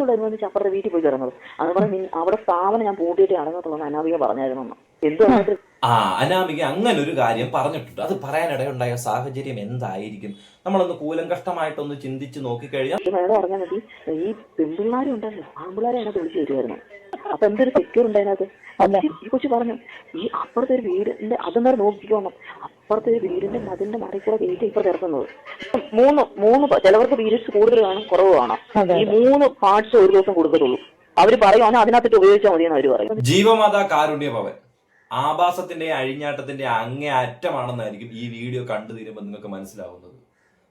കല്യാണത്തോടനുബന്ധിച്ച് അപ്പുറത്തെ വീട്ടിൽ പോയി കിടന്നത്. അതുപോലെ അവിടെ സ്ഥാപനം ഞാൻ പൂട്ടിയിട്ട് അടങ്ങത്തുള്ളൂ അനാമിക പറഞ്ഞായിരുന്നു ആ അനാമിക അങ്ങനെ ഒരു കാര്യം പറഞ്ഞിട്ടുണ്ട്. അത് പറയാനിടയുണ്ടായ സാഹചര്യം എന്തായിരിക്കും? നമ്മളൊന്ന് കൂലങ്കഷ്ടമായിട്ടൊന്ന് ചിന്തിച്ച് നോക്കിക്കഴിഞ്ഞാൽ ഈ മേഡം പറഞ്ഞാൽ മതി. ഈ പെൺപിള്ളാരും ഉണ്ടല്ലോ. ആൺപിള്ളാരെ അതിനകത്ത് വിളിച്ചു വരുമായിരുന്നു അപ്പൊ എന്തൊരു സെക്യൂർ ഉണ്ടായിരുന്നത് അതിനകത്ത്? ഈ കൊച്ചു പറഞ്ഞു ഈ അപ്പുറത്തെ ഒരു വീടിന്റെ അതെന്താ നോക്കിക്കോണം. അപ്പുറത്തെ ഒരു വീടിന്റെ മതിന്റെ മറിക്കൂടെ കൂടെ ഗേറ്റ് ഇപ്പുറത്ത് ഇറക്കുന്നത്. മൂന്ന് മൂന്ന് ചിലവർക്ക് പീരീഡ്സ് കൂടുതൽ കാണും കുറവ് കാണാം. ഈ മൂന്ന് പാർട്സ് ഒരു ദിവസം കൊടുക്കത്തുള്ളൂ. അവർ പറയുവാണെങ്കിൽ അതിനകത്തിട്ട് ഉപയോഗിച്ചാൽ മതി എന്ന് അവർ പറയും. ജീവമാതാ കാരുണ്യ ഭവൻ ആഭാസത്തിന്റെ അഴിഞ്ഞാട്ടത്തിന്റെ അങ്ങേ അറ്റമാണെന്നായിരിക്കും ഈ വീഡിയോ കണ്ടു തീരുമ്പോൾ നിങ്ങൾക്ക് മനസ്സിലാവുന്നത്.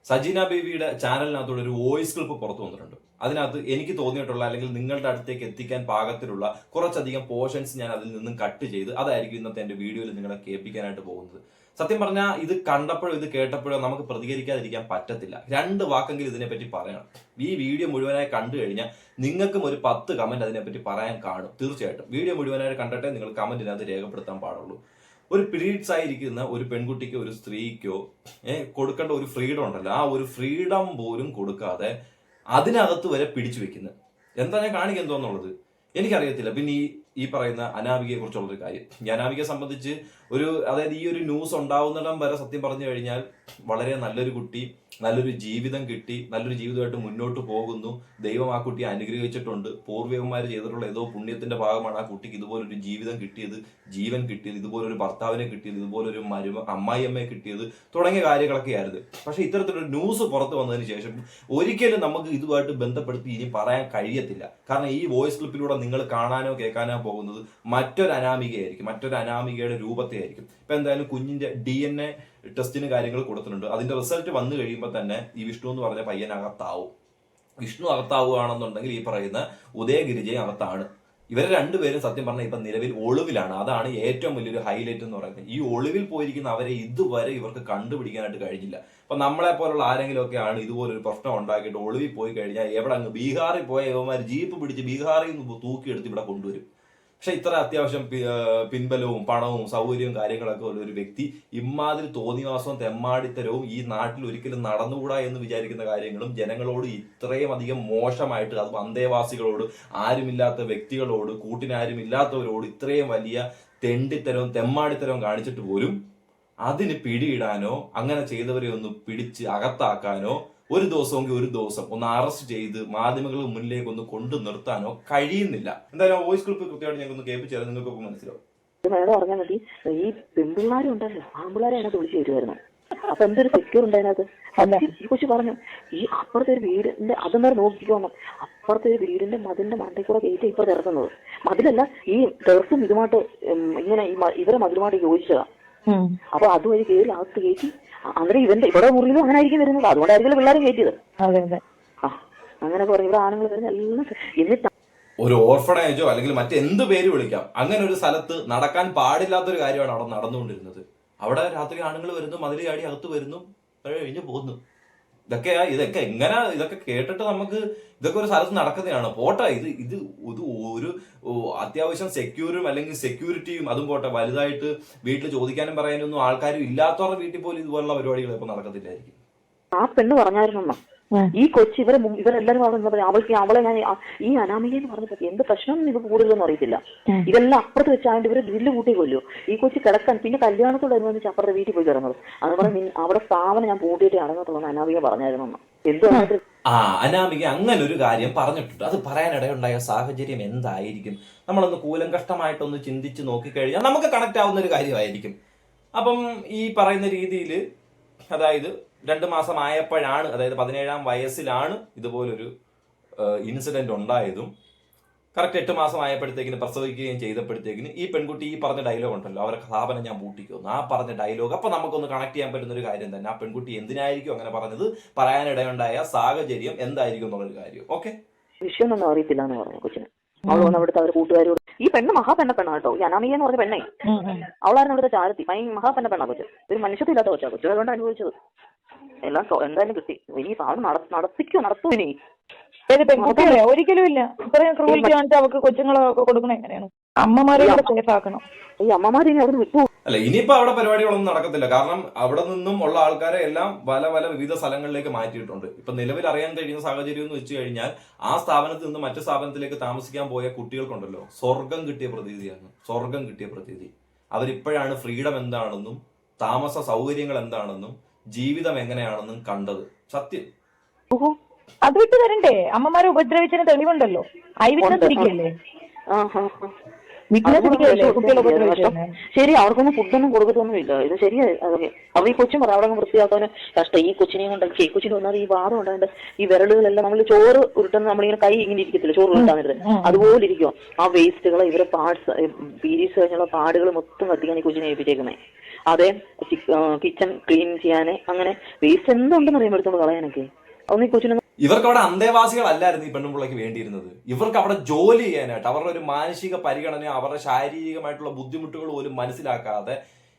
സജീന ബേബിയുടെ ചാനലിനകത്തൂടെ ഒരു വോയിസ് ക്ലിപ്പ് പുറത്തു വന്നിട്ടുണ്ട്. അതിനകത്ത് എനിക്ക് തോന്നിയിട്ടുള്ള അല്ലെങ്കിൽ നിങ്ങളുടെ അടുത്തേക്ക് എത്തിക്കാൻ പാകത്തിലുള്ള കുറച്ചധികം പോർഷൻസ് ഞാൻ അതിൽ നിന്നും കട്ട് ചെയ്ത് അതായിരിക്കും ഇന്നത്തെ എന്റെ വീഡിയോയിൽ നിങ്ങളെ കേൾപ്പിക്കാനായിട്ട് പോകുന്നത്. സത്യം പറഞ്ഞാൽ ഇത് കണ്ടപ്പോഴോ ഇത് കേട്ടപ്പോഴോ നമുക്ക് പ്രതികരിക്കാതിരിക്കാൻ പറ്റത്തില്ല. രണ്ട് വാക്കെങ്കിലും ഇതിനെപ്പറ്റി പറയണം. ഈ വീഡിയോ മുഴുവനായി കണ്ടു കഴിഞ്ഞാൽ നിങ്ങൾക്കും ഒരു പത്ത് കമന്റ് അതിനെപ്പറ്റി പറയാൻ കാണും. തീർച്ചയായിട്ടും. വീഡിയോ മുഴുവനായിട്ട് കണ്ടിട്ടേ നിങ്ങൾ കമന്റിനകത്ത് രേഖപ്പെടുത്താൻ പാടുള്ളൂ. ഒരു പീരീഡ്സ് ആയിരിക്കുന്ന ഒരു പെൺകുട്ടിക്കോ ഒരു സ്ത്രീക്കോ കൊടുക്കേണ്ട ഒരു ഫ്രീഡം ഉണ്ടല്ലോ. ആ ഒരു ഫ്രീഡം പോലും കൊടുക്കാതെ അതിനകത്ത് വരെ പിടിച്ചു വെക്കുന്നത്. എന്താ ഞാൻ കാണിക്കാൻ എന്നുള്ളത് എനിക്കറിയത്തില്ല. പിന്നെ ഈ ഈ പറയുന്ന അനാമികയെ കുറിച്ചുള്ളൊരു കാര്യം. ഈ അനാമികയെ സംബന്ധിച്ച് ഒരു അതായത് ഈ ഒരു ന്യൂസ് ഉണ്ടാവുന്നിടം വരെ സത്യം പറഞ്ഞു കഴിഞ്ഞാൽ വളരെ നല്ലൊരു കുട്ടി നല്ലൊരു ജീവിതം കിട്ടി നല്ലൊരു ജീവിതമായിട്ട് മുന്നോട്ട് പോകുന്നു. ദൈവം ആ കുട്ടിയെ അനുഗ്രഹിച്ചിട്ടുണ്ട്. പൂർവികന്മാർ ചെയ്തിട്ടുള്ള ഏതോ പുണ്യത്തിന്റെ ഭാഗമാണ് ആ കുട്ടിക്ക് ഇതുപോലൊരു ജീവിതം കിട്ടിയത് ജീവൻ കിട്ടിയത് ഇതുപോലൊരു ഭർത്താവിനെ കിട്ടിയത് ഇതുപോലൊരു മരുമ അമ്മായിയമ്മയെ കിട്ടിയത് തുടങ്ങിയ കാര്യങ്ങളൊക്കെ ആയിരുന്നു. പക്ഷെ ഇത്തരത്തിലൊരു ന്യൂസ് പുറത്ത് വന്നതിന് ശേഷം ഒരിക്കലും നമുക്ക് ഇതുമായിട്ട് ബന്ധപ്പെടുത്തി ഇനി പറയാൻ കഴിയത്തില്ല. കാരണം ഈ വോയിസ് ക്ലിപ്പിലൂടെ നിങ്ങൾ കാണാനോ കേൾക്കാനോ പോകുന്നത് മറ്റൊരു അനാമികയായിരിക്കും മറ്റൊരു അനാമികയുടെ രൂപത്തെ ആയിരിക്കും ഇപ്പൊ എന്തായാലും കുഞ്ഞിന്റെ ഡി എൻ എ ടെസ്റ്റിന് കാര്യങ്ങൾ കൊടുത്തിട്ടുണ്ട്. അതിന്റെ റിസൾട്ട് വന്നു കഴിയുമ്പോൾ തന്നെ ഈ വിഷ്ണു എന്ന് പറഞ്ഞ പയ്യനകത്താവും വിഷ്ണു അകത്താവുകയാണെന്നുണ്ടെങ്കിൽ ഈ പറയുന്ന ഉദയഗിരിജയും അകത്താണ്. ഇവരെ രണ്ടുപേരും സത്യം പറഞ്ഞാൽ ഇപ്പം നിലവിൽ ഒളിവിലാണ്. അതാണ് ഏറ്റവും വലിയൊരു ഹൈലൈറ്റ് എന്ന് പറയുന്നത്. ഈ ഒളിവിൽ പോയിരിക്കുന്ന അവരെ ഇതുവരെ ഇവർക്ക് കണ്ടുപിടിക്കാനായിട്ട് കഴിഞ്ഞില്ല. അപ്പൊ നമ്മളെ പോലുള്ള ആരെങ്കിലും ഒക്കെ ആണ് ഇതുപോലൊരു പ്രശ്നം ഉണ്ടാക്കിയിട്ട് ഒളിവിൽ പോയി കഴിഞ്ഞാൽ എവിടെ അങ്ങ് ബീഹാറിൽ പോയ ഇവന്മാർ ജീപ്പ് പിടിച്ച് ബീഹാറിൽ നിന്ന് തൂക്കിയെടുത്ത് ഇവിടെ കൊണ്ടുവരും. പക്ഷെ ഇത്ര അത്യാവശ്യം പിൻബലവും പണവും സൗകര്യവും കാര്യങ്ങളൊക്കെ ഉള്ള ഒരു വ്യക്തി ഇമാതിരി തോന്നിവാസവും തെമ്മാടിത്തരവും ഈ നാട്ടിൽ ഒരിക്കലും നടന്നുകൂടാ എന്ന് വിചാരിക്കുന്ന കാര്യങ്ങളും ജനങ്ങളോട് ഇത്രയും അധികം മോശമായിട്ട് അത് അന്തേവാസികളോട് ആരുമില്ലാത്ത വ്യക്തികളോട് കൂട്ടിനാരും ഇല്ലാത്തവരോട് ഇത്രയും വലിയ തെണ്ടിത്തരവും തെമ്മാടിത്തരവും കാണിച്ചിട്ട് പോലും അതിന് പിടിയിടാനോ അങ്ങനെ ചെയ്തവരെ ഒന്ന് പിടിച്ച് അകത്താക്കാനോ ഒരു ദിവസമെങ്കിൽ ഒരു ദിവസം ഒന്ന് അറസ്റ്റ് ചെയ്ത് മാധ്യമങ്ങൾ മുന്നിലേക്ക് ഒന്ന് കൊണ്ടു നിർത്താനോ കഴിയുന്നില്ല. എന്തായാലും വോയിസ് ക്ലിപ്പ് കൃത്യമായിട്ട് ഞങ്ങൾക്ക് ഒന്ന് കേൾപ്പിച്ചാൽ നിങ്ങൾക്ക് മനസ്സിലാവും മേഡം പറഞ്ഞാൽ മതി. ഈ പെൺപിള്ളാരും ഉണ്ടല്ലോ. ആൺപിള്ളാരെ അതിനകത്ത് വിളിച്ചു വരുമായിരുന്നു അപ്പൊ എന്തൊരു സെക്യൂർ ഉണ്ടായിരുന്നത് അല്ല. ഈ കൊച്ചു പറഞ്ഞു ഈ അപ്പുറത്തെ ഒരു വീടിന്റെ അതെന്താ നോക്കിക്കോണം. അപ്പുറത്തെ ഒരു വീടിന്റെ മതിലിന്റെ മണ്ടയിൽ കൂടെ കയറ്റി ഇപ്പൊ ഇറക്കുന്നത് മതിലല്ല ഈ ടെറസും ഇതുമായിട്ട് ഇങ്ങനെ ഇവരെ മതിലുമായിട്ട് യോജിച്ചതാ. അപ്പൊ അതുവഴി കയറി അകത്ത് കയറ്റി അന്നേരം ഇവന്റെ ഇവിടെ മുറിയിലും അങ്ങനെ ആയിരിക്കും വരുന്നത്. അതുകൊണ്ടായിരിക്കും പിള്ളേരെ കയറ്റിയത്. അതെ അതെ. ആ അങ്ങനെ പറഞ്ഞു ഇവിടെ ആണുങ്ങൾ വരുന്ന എല്ലാം എന്നിട്ട് ഒരു ഓർഫണേജോ അല്ലെങ്കിൽ മറ്റെന്ത് പേര് വിളിക്കാം. അങ്ങനെ ഒരു സ്ഥലത്ത് നടക്കാൻ പാടില്ലാത്തൊരു കാര്യമാണ് അവിടെ നടന്നുകൊണ്ടിരുന്നത്. അവിടെ രാത്രി ആണുങ്ങൾ വരുന്നു മതിൽ ചാടി അകത്ത് വരുന്നു കഴിഞ്ഞ് പോകുന്നു ഇതൊക്കെ ഇതൊക്കെ എങ്ങനെ ഇതൊക്കെ കേട്ടിട്ട് നമുക്ക് ഇതൊക്കെ ഒരു സ്ഥലത്ത് നടക്കുന്നതാണ്. പോട്ടെ ഇത് ഇത് ഇത് ഒരു അത്യാവശ്യം സെക്യൂരും അല്ലെങ്കിൽ സെക്യൂരിറ്റിയും അതും പോട്ടെ വലുതായിട്ട് വീട്ടിൽ ചോദിക്കാനും പറയാനൊന്നും ആൾക്കാരും ഇല്ലാത്തവരുടെ വീട്ടിൽ പോലും ഇതുപോലുള്ള പരിപാടികൾ ഇപ്പൊ നടക്കത്തില്ലായിരിക്കും. ആ പെണ്ണ് പറഞ്ഞായിരുന്നു ഈ കൊച്ചി ഇവരെ ഇവരെല്ലാരും അവിടെ നിന്ന് പറഞ്ഞു അവൾക്ക് അവളെ ഞാൻ ഈ അനാമിക എന്ന് പറഞ്ഞപ്പോ എന്ത് പ്രശ്നം ഇത് കൂടുതലൊന്നും അറിയത്തില്ല. ഇതെല്ലാം അപ്പുറത്ത് വെച്ചാണ്ട് ഇവർ ഗ്രില്ല് കൂട്ടി കൊല്ലു. ഈ കൊച്ചി കിടക്കാൻ പിന്നെ കല്യാണത്തോടനുബന്ധിച്ച് അപ്പുറത്തെ വീട്ടിൽ പോയി കിടന്നത്. അത് പറഞ്ഞ് അവിടെ സ്ഥാപനം ഞാൻ പൂട്ടിയിട്ട് എന്ന് അനാമിക പറഞ്ഞായിരുന്നു എന്തോ അതിനകത്ത് ആ അനാമിക അങ്ങനെ ഒരു കാര്യം പറഞ്ഞിട്ടുണ്ട്. അത് പറയാനിടയുണ്ടായ സാഹചര്യം എന്തായിരിക്കും? നമ്മളൊന്ന് കൂലം കഷ്ടമായിട്ടൊന്ന് ചിന്തിച്ച് നോക്കിക്കഴിഞ്ഞാൽ നമുക്ക് കണക്ട് ആവുന്ന ഒരു കാര്യമായിരിക്കും. അപ്പം ഈ പറയുന്ന രീതിയിൽ അതായത് രണ്ട് മാസം ആയപ്പോഴാണ് അതായത് പതിനേഴാം വയസ്സിലാണ് ഇതുപോലൊരു ഇൻസിഡന്റ് ഉണ്ടായതും. കറക്റ്റ് എട്ട് മാസം ആയപ്പോഴത്തേക്കിന് പ്രസവിക്കുകയും ചെയ്തപ്പോഴത്തേക്കിന് ഈ പെൺകുട്ടി ഈ പറഞ്ഞ ഡയലോഗ് ഉണ്ടല്ലോ അവരുടെ സ്ഥാപനം ഞാൻ പൂട്ടിക്കുന്നു. ആ പറഞ്ഞ ഡയലോഗ് അപ്പൊ നമുക്കൊന്ന് കണക്ട് ചെയ്യാൻ പറ്റുന്ന ഒരു കാര്യം തന്നെ ആ പെൺകുട്ടി എന്തിനായിരിക്കും അങ്ങനെ പറഞ്ഞത്? പറയാനിടയുണ്ടായ സാഹചര്യം എന്തായിരിക്കും എന്നുള്ളൊരു കാര്യം ഓക്കെ വിഷയമൊന്നും അറിയത്തില്ല എന്ന് പറഞ്ഞു കൊച്ചിന്. അവൾ വന്ന് അവിടുത്തെ അവർ കൂട്ടുകാരോട് ഈ പെണ്ണ് മഹാപെണ്ണ പെണ്ണ കേട്ടോ ഈ അനാമിക എന്ന് പറഞ്ഞ പെണ്ണേ. അവളായിരുന്നു അവിടുത്തെ ചാരത്തി ഭയ മഹാപെണ്ണ പെണ്ണാ കൊച്ചു ഒരു മനുഷ്യത്തില്ലാത്ത കൊച്ചാ കൊച്ചു അതുകൊണ്ട് അനുഭവിച്ചത്. എല്ലാം എന്തായാലും കിട്ടി ഇനി സാധനം നട നടത്തിക്കോ നടത്തൂ ഇനി. ഒരിക്കലും ഇല്ല ഇത്രയും ക്രൂവിറ്റി കാണിച്ച് അവർക്ക് കൊച്ചുങ്ങളെ ഒക്കെ കൊടുക്കണ എങ്ങനെയാണ്? അമ്മമാരെ കൂടെ സേഫ് ആക്കണം. ഈ അമ്മമാരെ ഇനി അവിടെ വിട്ടു അല്ല ഇനിയിപ്പോ അവിടെ പരിപാടികളൊന്നും നടക്കത്തില്ല. കാരണം അവിടെ നിന്നും ഉള്ള ആൾക്കാരെ എല്ലാം പല പല വിവിധ സ്ഥലങ്ങളിലേക്ക് മാറ്റിയിട്ടുണ്ട്. ഇപ്പൊ നിലവിൽ അറിയാൻ കഴിയുന്ന സാഹചര്യം എന്ന് വെച്ച് കഴിഞ്ഞാൽ ആ സ്ഥാപനത്തിൽ നിന്ന് മറ്റു സ്ഥാപനത്തിലേക്ക് താമസിക്കാൻ പോയ കുട്ടികൾക്കുണ്ടല്ലോ. സ്വർഗം കിട്ടിയ പ്രതീതിയാണ്. സ്വർഗം കിട്ടിയ പ്രതീതി. അവരിപ്പോഴാണ് ഫ്രീഡം എന്താണെന്നും താമസ സൗകര്യങ്ങൾ എന്താണെന്നും ജീവിതം എങ്ങനെയാണെന്നും കണ്ടത്. സത്യം. ഓഹോ. അത് വിട്ടു തരണ്ടേ അമ്മമാരെ ഉപദ്രവിച്ചതിന് തെളിവുണ്ടല്ലോ. ഐ വിറ്റ്നസ് ഇരിക്കല്ലേ ശരി അവർക്കൊന്നും ഫുഡൊന്നും കൊടുക്കത്തൊന്നുമില്ല ഇത് ശരിയായി അതൊക്കെ അവർ ഈ കൊച്ചും പറ അവിടെ വൃത്തിയാക്കാൻ കഷ്ടം. ഈ കൊച്ചിനെയും കൊണ്ട് ഈ കൊച്ചിന് വന്നാൽ ഈ വാദം ഉണ്ടാകേണ്ട ഈ വിരലുകളെല്ലാം നമ്മൾ ചോറ് ഉരുട്ടുന്ന നമ്മളിങ്ങനെ കൈ ഇങ്ങനെ ഇരിക്കത്തില്ല? ചോറ് ഉരുട്ടാൻ വരുന്നത് അതുപോലെ ഇരിക്കും ആ വേസ്റ്റുകൾ ഇവരെ പാർട്സ് പീരീസ് കഴിഞ്ഞുള്ള പാടുകൾ മൊത്തം കത്തിക്കാൻ ഈ കൊച്ചിനെ ഏൽപ്പിച്ചേക്കുന്നത് അതെ കിച്ചൺ ക്ലീൻ ചെയ്യാനെ അങ്ങനെ വേസ്റ്റ് എന്തുണ്ടെന്ന് അറിയാൻ എടുത്തോണ്ട് കളയാനൊക്കെ. അതൊന്നും ഈ കൊച്ചിനെ ഇവർക്ക് അവിടെ അന്തേവാസികളല്ലായിരുന്നു ഈ പെണ്ണുമ്പിള്ളയ്ക്ക് വേണ്ടിയിരുന്നത്. ഇവർക്ക് അവിടെ ജോലി ചെയ്യാനായിട്ട് അവരുടെ ഒരു മാനസിക പരിഗണന അവരുടെ ശാരീരികമായിട്ടുള്ള ബുദ്ധിമുട്ടുകൾ പോലും മനസ്സിലാക്കാതെ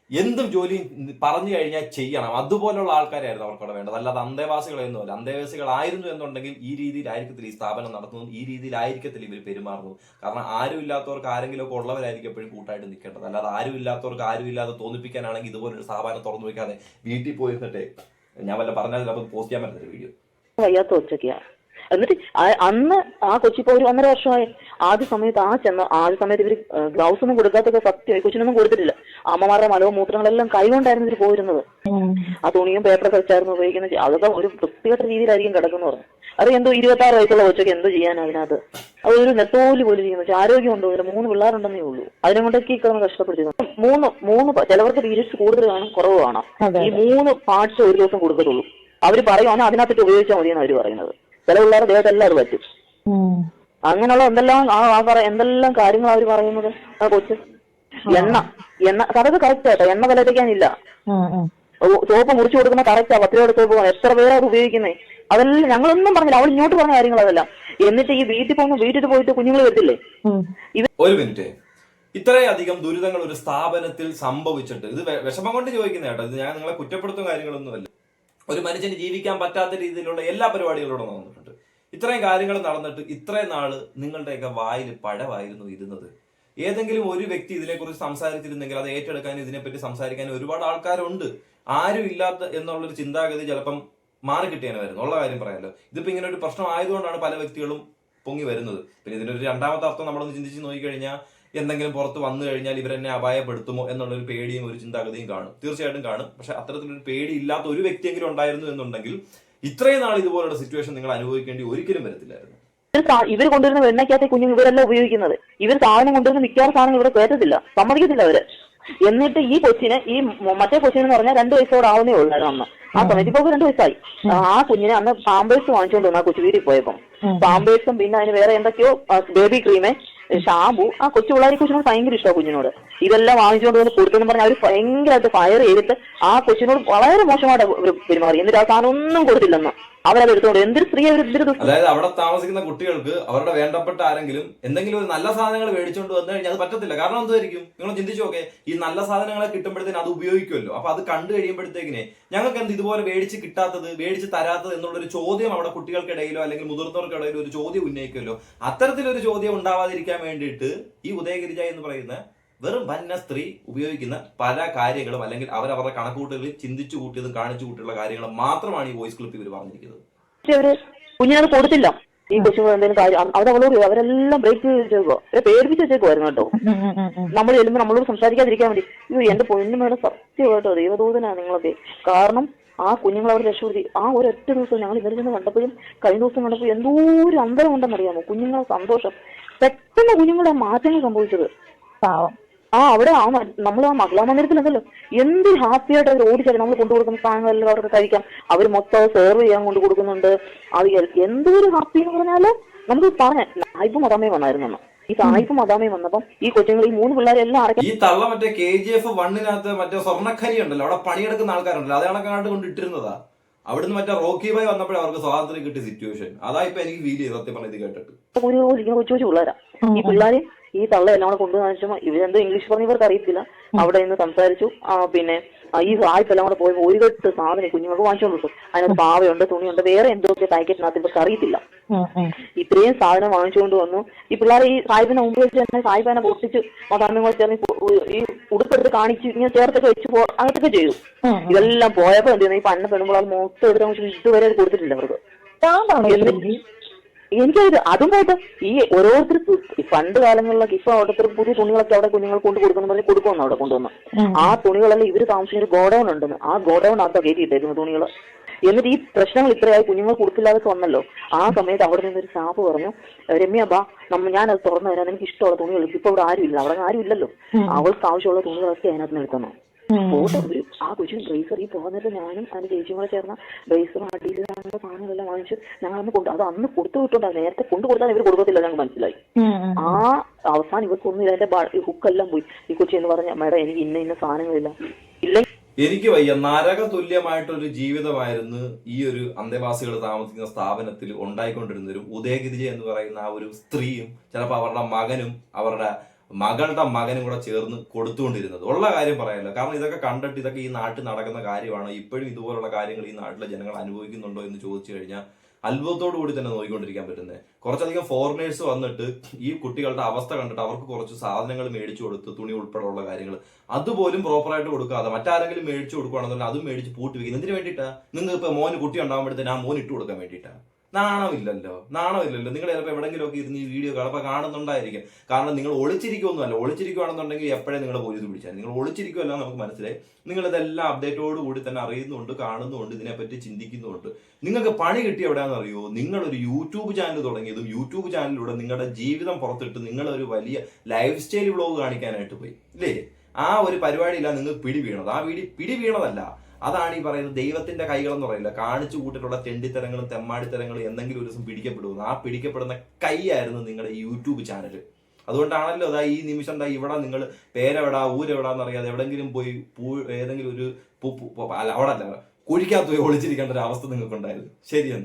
എന്തും ജോലി പറഞ്ഞു കഴിഞ്ഞാൽ ചെയ്യണം. അതുപോലുള്ള ആൾക്കാരായിരുന്നു അവർക്ക് അവിടെ വേണ്ടത്. അല്ലാതെ അന്തേവാസികളെയൊന്നുമല്ല അന്തേവാസികളായിരുന്നു എന്നുണ്ടെങ്കിൽ ഈ രീതിയിലായിരിക്കത്തില്ല ഈ സ്ഥാപനം നടത്തുന്നത്. ഈ രീതിയിലായിരിക്കത്തില്ല ഇവർ പെരുമാറുന്നത്. കാരണം ആരും ഇല്ലാത്തവർക്ക് ആരെങ്കിലും ഒക്കെ ഉള്ളവരായിരിക്കും എപ്പോഴും കൂട്ടായിട്ട് നിൽക്കേണ്ടത്. അല്ലാതെ ആരും ഇല്ലാത്തവർക്ക് ആരും ഇല്ലാതെ തോന്നിപ്പിക്കാനാണെങ്കിൽ ഇതുപോലൊരു സ്ഥാപനം തുറന്നു വെക്കാതെ വീട്ടിൽ പോയിരുന്നിട്ട് ഞാൻ വല്ല പറഞ്ഞാൽ അപ്പോൾ പോസ്റ്റ് ചെയ്യാൻ പറ്റുന്ന വീഡിയോ വയ്യാത്ത ഒച്ചയ്ക്കാ എന്നിട്ട് അന്ന് ആ കൊച്ചി ഇപ്പൊ ഒരു ഒന്നര വർഷമായി. ആദ്യ സമയത്ത് ആ ചെന്ന ആദ്യ സമയത്ത് ഇവർ ഗ്ലൗസ് ഒന്നും കൊടുക്കാത്തൊക്കെ സത്യമായി. കൊച്ചിനൊന്നും കൊടുത്തിട്ടില്ല. അമ്മമാരുടെ മലവും മൂത്രങ്ങളെല്ലാം കൈകൊണ്ടായിരുന്നു ഇവർ പോയിരുന്നത് ആ തുണിയും പേപ്പറൊക്കെ വെച്ചായിരുന്നു ഉപയോഗിക്കുന്നത്. അതൊക്കെ ഒരു വൃത്തികെട്ട രീതിയിലായിരിക്കും കിടക്കുന്നു പറഞ്ഞു. അത് എന്തോ ഇരുപത്തി ആറ് വയസ്സുള്ള കൊച്ചൊക്കെ എന്തോ ചെയ്യാൻ അതിനകത്ത്. അത് ഒരു നെത്തോലി പോലും ചെയ്യുന്നു ആരോഗ്യം ഉണ്ടോ? ഇതിൽ മൂന്ന് പിള്ളേരുണ്ടെന്നേ ഉള്ളൂ. അതിനെ കൊണ്ടൊക്കെ ഈ കിടന്ന് കഷ്ടപ്പെടുത്തിയിരുന്നു മൂന്ന് മൂന്ന് ചിലവർക്ക് പീരീഡ്സ് കൂടുതൽ കാണും കുറവ് കാണാം. ഈ മൂന്ന് പാർട്സ് ഒരു ദിവസം കൊടുക്കത്തുള്ളൂ. അവർ പറയുവാണ് അതിനകത്തിട്ട് ഉപയോഗിച്ചാൽ മതി എന്നാണ് അവർ പറയുന്നത്. ചില പിള്ളേർ ദേഹത്തെല്ലാം അത് പറ്റും. അങ്ങനെയുള്ള എന്തെല്ലാം ആ പറ എന്തെല്ലാം കാര്യങ്ങൾ അവർ പറയുന്നത് ആ കൊച്ച്? എണ്ണ. എണ്ണ അതൊക്കെ കറക്റ്റ് ആട്ടോ എണ്ണ വിലത്തേക്കാനില്ല സോപ്പ് മുറിച്ചു കൊടുക്കുന്ന കറക്റ്റാ പത്ത് രൂപയുടെ സോപ്പ്. എത്ര പേരാ അത് ഉപയോഗിക്കുന്നേ? അതെല്ലാം ഞങ്ങളൊന്നും പറഞ്ഞില്ല അവൾ ഇങ്ങോട്ട് പറഞ്ഞ കാര്യങ്ങൾ അതെല്ലാം. എന്നിട്ട് ഈ വീട്ടിൽ പോകുന്ന വീട്ടിൽ പോയിട്ട് കുഞ്ഞുങ്ങൾ വരത്തില്ലേ ഒരു മിനിറ്റ്. ഇത്രയധികം ദുരിതങ്ങൾ ഒരു സ്ഥാപനത്തിൽ സംഭവിച്ചിട്ട് ഇത് വിഷമം കൊണ്ട് ചോദിക്കുന്ന കേട്ടോ. ഇത് ഞാൻ നിങ്ങളെ കുറ്റപ്പെടുത്തും കാര്യങ്ങളൊന്നുമല്ല. ഒരു മനുഷ്യന് ജീവിക്കാൻ പറ്റാത്ത രീതിയിലുള്ള എല്ലാ പരിപാടികളോടും നടന്നിട്ടുണ്ട്. ഇത്രയും കാര്യങ്ങൾ നടന്നിട്ട് ഇത്രയും നാൾ നിങ്ങളുടെയൊക്കെ വായിൽ പഴവായിരുന്നു ഇരുന്നത്. ഏതെങ്കിലും ഒരു വ്യക്തി ഇതിനെക്കുറിച്ച് സംസാരിച്ചിരുന്നെങ്കിൽ അത് ഏറ്റെടുക്കാൻ ഇതിനെപ്പറ്റി സംസാരിക്കാൻ ഒരുപാട് ആൾക്കാരുണ്ട്. ആരും ഇല്ലാത്ത എന്നുള്ളൊരു ചിന്താഗതി ചിലപ്പം മാറി കിട്ടിയാനായിരുന്നു ഉള്ള കാര്യം പറയാമല്ലോ ഇതിപ്പോ ഇങ്ങനെ ഒരു പ്രശ്നം ആയതുകൊണ്ടാണ് പല വ്യക്തികളും പൊങ്ങി വരുന്നത്. പിന്നെ ഇതിനൊരു രണ്ടാമത്തെ അർത്ഥം നമ്മളൊന്ന് ചിന്തിച്ച് നോക്കിക്കഴിഞ്ഞാൽ എന്തെങ്കിലും പുറത്ത് വന്നു കഴിഞ്ഞാൽ ഇവരെന്നെ അപായപ്പെടുത്തുമോ എന്നുള്ളൊരു പേടിയും ഒരു ചിന്താഗതിയും കാണും. തീർച്ചയായിട്ടും കാണും. പക്ഷെ അത്തരത്തിലൊരു പേടി ഇല്ലാത്ത ഒരു വ്യക്തിയെങ്കിലും ഉണ്ടായിരുന്നു എന്നുണ്ടെങ്കിൽ ഇത്രയും നാൾ ഇതുപോലുള്ള സിറ്റുവേഷൻ നിങ്ങൾ അനുഭവിക്കേണ്ടി ഒരിക്കലും വരത്തില്ലായിരുന്നു. ഇവർ കൊണ്ടുവരുന്ന വെണ്ണയ്ക്കകത്തെ കുഞ്ഞുങ്ങൾ ഇവരല്ല ഉപയോഗിക്കുന്നത്. ഇവർ സാധനം കൊണ്ടുവരുന്ന മിക്കവാറും സാധനം ഇവിടെ കയറ്റത്തില്ല. സമ്മതിക്കത്തില്ല അവർ. എന്നിട്ട് ഈ കൊച്ചിനെ ഈ മറ്റേ കൊച്ചിനെ എന്ന് പറഞ്ഞാൽ രണ്ട് വയസ്സോട് ആവുന്നേ ഉള്ളായിരുന്നു അന്ന്. ആ സമയത്ത് ഇപ്പൊ രണ്ട് വയസ്സായി. ആ കുഞ്ഞിനെ അന്ന് പാമ്പേഴ്സ് വാങ്ങിച്ചുകൊണ്ട് വന്നു ആ കൊച്ചു വീട്ടിൽ പോയപ്പം. പാമ്പേഴ്സും പിന്നെ അതിന് വേറെ എന്തൊക്കെയോ ബേബി ക്രീമ് ഷാമ്പു ആ കൊച്ചു പിള്ളേരെ കൊച്ചിനോട് ഭയങ്കര ഇഷ്ടമാണ് കുഞ്ഞിനോട്. ഇതെല്ലാം വാങ്ങിച്ചുകൊണ്ട് വന്ന് കൊടുത്തെന്ന് പറഞ്ഞാൽ അവർ ഭയങ്കരമായിട്ട് ഫയർ ചെയ്തിട്ട് ആ കൊച്ചിനോട് വളരെ മോശമായിട്ട് പെരുമാറി. എന്നിട്ട് ആ സാധനം ഒന്നും കൊടുത്തില്ലെന്ന്. അവരത് എടുത്തോണ്ട് എന്തൊരു സ്ത്രീ അതായത് അവിടെ താമസിക്കുന്ന കുട്ടികൾക്ക് അവരുടെ വേണ്ടപ്പെട്ട ആരെങ്കിലും എന്തെങ്കിലും ഒരു നല്ല സാധനങ്ങൾ മേടിച്ചുകൊണ്ട് വന്നു കഴിഞ്ഞാൽ അത് പറ്റത്തില്ല. കാരണം എന്തായിരിക്കും നിങ്ങൾ ചിന്തിച്ചു നോക്കെ ഈ നല്ല സാധനങ്ങളെ കിട്ടുമ്പോഴത്തേന് അത് ഉപയോഗിക്കുമല്ലോ. അപ്പൊ അത് കണ്ടു കഴിയുമ്പോഴത്തേക്കിനെ ഞങ്ങൾക്ക് എന്ത് ഇതുപോലെ മേടിച്ച് കിട്ടാത്തത് മേടിച്ച് തരാത്തത് എന്നുള്ളൊരു ചോദ്യം അവിടെ കുട്ടികൾക്കിടയിലോ അല്ലെങ്കിൽ മുതിർന്നവർക്കിടയിലോ ഒരു ചോദ്യം ഉന്നയിക്കുമല്ലോ. അത്തരത്തിലൊരു ചോദ്യം ഉണ്ടാവാതിരിക്കാൻ വേണ്ടിയിട്ട് ഈ ഉദയഗിരിജ എന്ന് പറയുന്ന വെറും വന്ന സ്ത്രീ ഉപയോഗിക്കുന്ന പല കാര്യങ്ങളും അല്ലെങ്കിൽ അവർ അവരുടെ കണക്കൂട്ടുകളിൽ ചിന്തിച്ചു കൂട്ടിയതും കാണിച്ചു കൂട്ടിയുള്ള കാര്യങ്ങളും മാത്രമാണ് ഈ വോയിസ് ക്ലിപ്പ് ഇവർ പറഞ്ഞിരിക്കുന്നത്. അവർ കുഞ്ഞിനത് കൊടുത്തില്ല. ഈ ബസ് എന്തെങ്കിലും കാര്യം അത് അത് അവളോട് അവരെല്ലാം ബ്രേക്ക് വെച്ചേക്കോ അവരെ പേടിപ്പിച്ച് വെച്ചേക്കുമായിരുന്നു കേട്ടോ. നമ്മൾ ചെല്ലുമ്പോൾ നമ്മളോട് സംസാരിക്കാതിരിക്കാൻ വേണ്ടി. അയ്യോ എന്റെ പൊന്നുമേടെ സത്യമായിട്ടോ ദൈവദൂതനാണ് നിങ്ങളൊക്കെ. കാരണം ആ കുഞ്ഞുങ്ങൾ അവർ രക്ഷപ്പെടുത്തി. ആ ഒരൊറ്റ ദിവസം ഞങ്ങൾ ഇവരിൽ നിന്ന് കണ്ടപ്പോഴും കഴിഞ്ഞ ദിവസം കണ്ടപ്പോൾ എന്തോ ഒരു അന്തരം ഉണ്ടെന്നറിയാമോ? കുഞ്ഞുങ്ങളെ സന്തോഷം. പെട്ടെന്ന് കുഞ്ഞുങ്ങളുടെ മാറ്റങ്ങൾ സംഭവിച്ചത്. പാവം. ആ അവിടെ ആ നമ്മൾ ആ മഹിളാ മന്ദിരത്തിലുണ്ടല്ലോ എന്ത് ഹാപ്പി ആയിട്ട് അവർ ഓടിച്ചാലും നമ്മൾ കൊണ്ടു കൊടുക്കുന്ന സാധനങ്ങളെല്ലാം അവർക്ക് കഴിക്കാം. അവർ മൊത്തം സെർവ് ചെയ്യാൻ കൊണ്ട് കൊടുക്കുന്നുണ്ട്. അത് എന്തൊരു ഹാപ്പി എന്ന് പറഞ്ഞാൽ നമുക്ക് പറയാം സായിപ്പ് മതാമേ വന്നായിരുന്നു അന്ന്. ഈ സായിപ്പ് മതാമേ വന്നപ്പം ഈ കൊച്ചുങ്ങൾ ഈ മൂന്ന് പിള്ളേരെല്ലാം അടക്കം ഈ തള്ള മറ്റേ കെ ജി എഫ് വണ്ണിനകത്ത് മറ്റേ സ്വർണക്കരി ഉണ്ടല്ലോ അവിടെ പണിയെടുക്കുന്ന ആൾക്കാരുണ്ടല്ലോ. അതാണ് കണക്കാണ്ട് കൊണ്ട് ഇട്ടിരുന്നതാ അവിടുന്ന് മറ്റേ റോക്കി ബൈ വന്നപ്പോഴേ അവർക്ക് സ്വാതന്ത്ര്യം കിട്ടിയ സിറ്റുവേഷൻ അതാ ഇപ്പൊ എനിക്ക് ഫീൽ ചെയ്ത് സത്യം പറഞ്ഞത് കേട്ടിട്ട്. ഒരു കൊച്ചു കൊച്ചു പിള്ളേരാ. ഈ പിള്ളേരെ ഈ തള്ള എല്ലാം കൂടെ കൊണ്ടുവന്നു ഇവരെന്തോ ഇംഗ്ലീഷ് പറഞ്ഞ ഇവർക്ക് അറിയത്തില്ല അവിടെ നിന്ന് സംസാരിച്ചു. ആ പിന്നെ ഈ വായ്പെല്ലാം കൂടെ പോയി ഒരു കെട്ട് സാധനം കുഞ്ഞുങ്ങൾക്ക് വാങ്ങിച്ചുകൊണ്ട് കൊടുക്കും അതിനകത്ത് പാവയുണ്ട് തുണിയുണ്ട് വേറെ എന്തൊക്കെ പാക്കറ്റിനകത്ത് ഇവർക്ക് അറിയത്തില്ല. ഇത്രയും സാധനം വാങ്ങിച്ചുകൊണ്ട് വന്നു. ഈ പിള്ളേർ ഈ സായിബിനെ മുമ്പ് വെച്ച് തന്നെ സായിബനെ പൊട്ടിച്ച് മതാന്നുകൾ ചേർന്ന് ഈ ഉടുപ്പെടുത്ത് കാണിച്ച് ഇങ്ങനെ ചേർത്തൊക്കെ വെച്ച് പോ അങ്ങനത്തൊക്കെ ചെയ്തു. ഇതെല്ലാം പോയപ്പോ എന്ത് ചെയ്യുന്നു ഈ പന്ന പെണ്ണുമ്പോൾ മൊത്തം എടുത്ത് ഇതുവരെ കൊടുത്തിട്ടില്ല അവർക്ക്? എനിക്കത് അതും പോയിട്ട് ഈ ഓരോരുത്തർക്കും പണ്ട് കാലങ്ങളിലൊക്കെ ഇപ്പൊ ഓരോരുത്തർക്ക് പുതിയ തുണികളൊക്കെ അവിടെ കുഞ്ഞുങ്ങൾ കൊണ്ട് കൊടുക്കുന്നു പറഞ്ഞ് കൊടുക്കുമെന്ന് അവിടെ കൊണ്ടുവന്നു. ആ തുണികളെല്ലാം ഇവർ താമസിക്കുന്ന ഒരു ഗോഡൌൺ ഉണ്ടെന്ന്. ആ ഗോഡൌൺ അകത്താ കയറ്റിയിട്ടേക്കുന്നു തുണികൾ എന്നിട്ട് ഈ പ്രശ്നങ്ങൾ ഇത്രയായി കുഞ്ഞുങ്ങൾ കൊടുക്കില്ലാതെ വന്നല്ലോ. ആ സമയത്ത് അവിടെ നിന്നൊരു സ്റ്റാഫ് പറഞ്ഞു രമ്യ ബാ നമ്മ ഞാനത് തുറന്നു തരാൻ എനിക്ക് ഇഷ്ടമുള്ള തുണികൾ ഇപ്പൊ ഇവിടെ ആരും ഇല്ല അവിടെ ആരും ഇല്ലല്ലോ അവൾക്ക് ആവശ്യമുള്ള തുണികളൊക്കെ അതിനകത്ത് നിന്ന് എടുക്കണം ഉം. ആ കൊച്ചിന് ബ്രേസർ ഈ പോകുന്നിട്ട് ഞാനും അതിന്റെ ചേച്ചിയും കൂടെ ചേർന്ന ബ്രേസറും അടിയിൽ അങ്ങനത്തെ സാധനങ്ങളെല്ലാം വാങ്ങിച്ചു ഞങ്ങൾ അന്ന് കൊണ്ട് അത് അന്ന് കൊടുത്തു വിട്ടുണ്ടാകും നേരത്തെ കൊണ്ടു കൊടുത്താൽ ഇവർ കൊടുക്കത്തില്ല ഞങ്ങൾക്ക് മനസ്സിലായി. ആ അവസാനം ഇവർക്കൊന്നും ഇതിന്റെ ഹുക്കെല്ലാം പോയി ഈ കൊച്ചി എന്ന് പറഞ്ഞ മേഡം എനിക്ക് ഇന്ന ഇന്ന സാധനങ്ങളില്ല ഇല്ല എനിക്ക് വയ്യ നരക തുല്യമായിട്ടൊരു ജീവിതമായിരുന്നു ഈ ഒരു അന്തേവാസികൾ താമസിക്കുന്ന സ്ഥാപനത്തിൽ ഉണ്ടായിക്കൊണ്ടിരുന്ന ഒരു ഉദയഗിരിജ എന്ന് പറയുന്ന ആ ഒരു സ്ത്രീയും ചിലപ്പോൾ അവരുടെ മകനും അവരുടെ മകളുടെ മകനും കൂടെ ചേർന്ന് കൊടുത്തുകൊണ്ടിരുന്നത്. ഉള്ള കാര്യം പറയാമല്ലോ കാരണം ഇതൊക്കെ കണ്ടിട്ട് ഇതൊക്കെ ഈ നാട്ടിൽ നടക്കുന്ന കാര്യമാണ്? ഇപ്പോഴും ഇതുപോലുള്ള കാര്യങ്ങൾ ഈ നാട്ടിലെ ജനങ്ങൾ അനുഭവിക്കുന്നുണ്ടോ എന്ന് ചോദിച്ചു കഴിഞ്ഞാൽ അത്ഭുതത്തോടു കൂടി തന്നെ നോക്കിക്കൊണ്ടിരിക്കാൻ പറ്റുന്നത് കുറച്ചധികം ഫോറിനേഴ്സ് വന്നിട്ട് ഈ കുട്ടികളുടെ അവസ്ഥ കണ്ടിട്ട് അവർക്ക് കുറച്ച് സാധനങ്ങൾ മേടിച്ചു കൊടുത്ത് തുണി ഉൾപ്പെടെയുള്ള കാര്യങ്ങൾ. അതുപോലും പ്രോപ്പറായിട്ട് കൊടുക്കാതെ മറ്റാരെങ്കിലും മേടിച്ചു കൊടുക്കുകയാണെന്നുണ്ടെങ്കിൽ അതും മേടിച്ച് പൂട്ടി വെക്കുന്നത് എന്തിനു വേണ്ടിയിട്ടാണ് നിങ്ങൾക്ക് ഇപ്പോൾ മോന് കുട്ടി ഉണ്ടാകുമ്പോഴത്തേന് ആ മോൻ ഇട്ട് കൊടുക്കാൻ വേണ്ടിയിട്ടാ? നാണമില്ലല്ലോ. നാണമില്ലല്ലോ. നിങ്ങൾ ചിലപ്പോൾ എവിടെങ്കിലുമൊക്കെ ഇരുന്ന് ഈ വീഡിയോ കളപ്പോൾ കാണുന്നുണ്ടായിരിക്കും. കാരണം നിങ്ങൾ ഒളിച്ചിരിക്കുമൊന്നുമല്ല ഒളിച്ചിരിക്കുകയാണെന്നുണ്ടെങ്കിൽ എപ്പോഴേ നിങ്ങൾ പോലീസ് വിളിച്ചാൽ നിങ്ങൾ ഒളിച്ചിരിക്കുമല്ല നമുക്ക് മനസ്സിലായി. നിങ്ങൾ ഇതെല്ലാം അപ്ഡേറ്റോട് കൂടി തന്നെ അറിയുന്നുണ്ട് കാണുന്നുണ്ട് ഇതിനെപ്പറ്റി ചിന്തിക്കുന്നുണ്ട്. നിങ്ങൾക്ക് പണി കിട്ടി എവിടെയാണെന്ന് അറിയോ നിങ്ങളൊരു യൂട്യൂബ് ചാനൽ തുടങ്ങിയതും യൂട്യൂബ് ചാനലിലൂടെ നിങ്ങളുടെ ജീവിതം പുറത്തിട്ട് നിങ്ങളൊരു വലിയ ലൈഫ് സ്റ്റൈൽ വ്ളോഗ് കാണിക്കാനായിട്ട് പോയി. ഇല്ലേ? ആ ഒരു പരിപാടിയില്ല നിങ്ങൾക്ക് പിടി വീണത് ആ വീടി പിടി വീണതല്ല അതാണ് ഈ പറയുന്നത് ദൈവത്തിന്റെ കൈകളെന്ന് പറയില്ല കാണിച്ചു കൂട്ടിട്ടുള്ള തെണ്ടിത്തരങ്ങളും തെമ്മാടിത്തരങ്ങളും എന്തെങ്കിലും ഒരു ദിവസം പിടിക്കപ്പെടുന്നു ആ പിടിക്കപ്പെടുന്ന കൈയായിരുന്നു നിങ്ങളുടെ യൂട്യൂബ് ചാനൽ. അതുകൊണ്ടാണല്ലോ അതാ ഈ നിമിഷം എന്താ ഇവിടെ നിങ്ങൾ പേരെവിടാ ഊരെവിടാന്ന് അറിയാതെ എവിടെങ്കിലും പോയി പൂ ഏതെങ്കിലും ഒരു അല്ല അവിടെ അല്ല കുഴിക്കകത്ത് പോയി ഒളിച്ചിരിക്കേണ്ട ഒരു അവസ്ഥ നിങ്ങൾക്ക് ഉണ്ടായിരുന്നു ശരിയെന്ന്